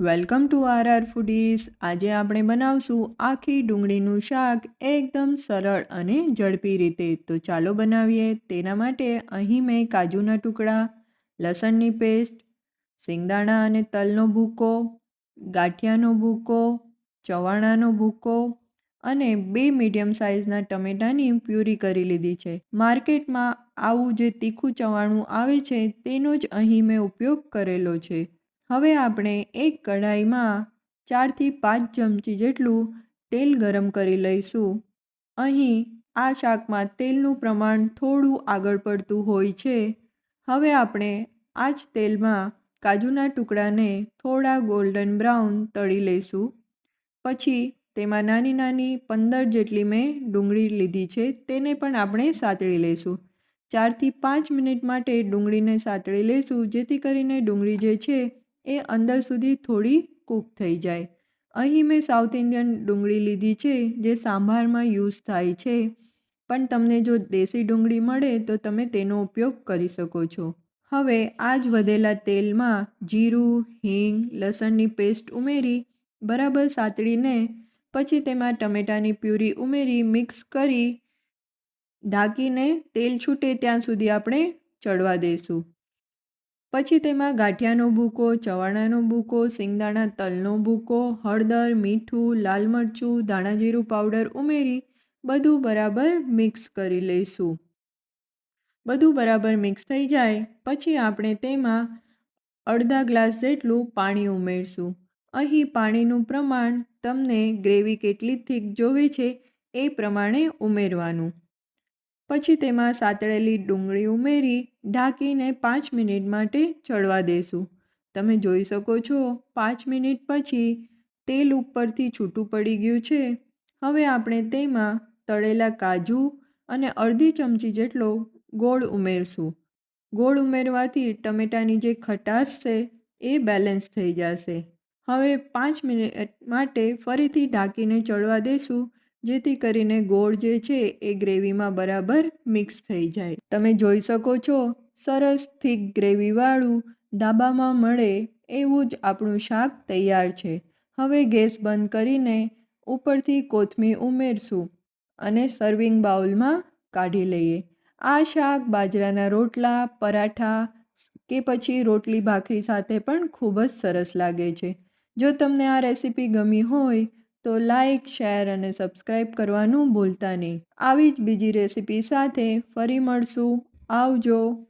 Welcome to R R foodies આજે આપણે બનાવશું આખી ડુંગળીનું શાક એકદમ સરળ અને ઝડપી રીતે. તો ચાલો બનાવીએ. તેના માટે અહીં મેં કાજુના ટુકડા, લસણની પેસ્ટ, સિંગદાણા અને તલનો ભૂકો, ગાંઠિયાનો ભૂકો, ચવાણાનો ભૂકો અને બે મીડિયમ સાઇઝના ટમેટાની પ્યુરી કરી લીધી છે. માર્કેટમાં આવું જે તીખું ચવાણું આવે છે, તેનો જ અહીં મેં ઉપયોગ કરેલો છે. હવે આપણે એક કઢાઈમાં ચારથી પાંચ ચમચી જેટલું તેલ ગરમ કરી લઈશું. અહીં આ શાકમાં તેલનું પ્રમાણ થોડું આગળ પડતું હોય છે. હવે આપણે આ જ તેલમાં કાજુના ટુકડાને થોડા ગોલ્ડન બ્રાઉન તળી લઈશું. પછી તેમાં નાની નાની પંદર જેટલી મેં ડુંગળી લીધી છે તેને પણ આપણે સાતળી લઈશું. ચારથી પાંચ મિનિટ માટે ડુંગળીને સાતળી લઈશું જેથી કરીને ડુંગળી જે છે એ અંદર સુધી થોડી કૂક થઈ જાય. અહીં મેં સાઉથ ઇન્ડિયન ડુંગળી લીધી છે, જે સાંભારમાં યુઝ થાય છે. પણ તમને જો દેશી ડુંગળી મળે, તો તમે તેનો ઉપયોગ કરી શકો છો. હવે, આ જ વધેલા તેલમાં જીરું, હિંગ, લસણની પેસ્ટ ઉમેરી, બરાબર સાતળીને પછી તેમાં ટમેટાની પ્યુરી ઉમેરી, મિક્સ કરી, ઢાંકીને તેલ છૂટે ત્યાં સુધી આપણે ચડવા દઈશું પછી તેમાં ગાંઠિયાનો ભૂકો, ચવાણાનો ભૂકો, સિંગદાણા તલનો ભૂકો, હળદર, મીઠું, લાલ મરચું ધાણાજીરું પાવડર ઉમેરી બધું બરાબર મિક્સ કરી લઈશું. બધું બરાબર મિક્સ થઈ જાય, પછી આપણે તેમાં અડધા ગ્લાસ જેટલું પાણી ઉમેરશું. અહીં પાણીનું પ્રમાણ તમને ગ્રેવી કેટલી થીક જોવે છે એ પ્રમાણે ઉમેરવાનું. પછી તેમાં સાતળેલી ડુંગળી ઉમેરી ઢાંકીને પાંચ મિનિટ માટે ચડવા દેશું તમે જોઈ શકો છો, પાંચ મિનિટ પછી તેલ ઉપરથી છૂટું પડી ગયું છે. હવે આપણે તેમાં તળેલા કાજુ અને અડધી ચમચી જેટલો ગોળ ઉમેરશું. ગોળ ઉમેરવાથી ટમેટાની જે ખટાશ છે, એ બેલેન્સ થઈ જશે. હવે પાંચ મિનિટ માટે ફરીથી ઢાંકીને ચડવા દેશું જેથી કરીને ગોળ જે છે એ ગ્રેવીમાં બરાબર મિક્સ થઈ જાય. તમે જોઈ શકો છો, સરસ થીક ગ્રેવીવાળું ધાબામાં મળે એવું જ આપણું શાક તૈયાર છે. હવે ગેસ બંધ કરીને ઉપરથી કોથમીર ઉમેરશું અને સર્વિંગ બાઉલમાં કાઢી લઈએ. આ શાક બાજરાના રોટલા, પરાઠા કે પછી રોટલી ભાખરી સાથે પણ ખૂબ જ સરસ લાગે છે. જો તમને આ રેસીપી ગમી હોય તો લાઇક શેર અને સબસ્ક્રાઈબ કરવાનું ભૂલતા નહીં. આવી જ બીજી રેસીપી સાથે ફરી મળશું. આવજો.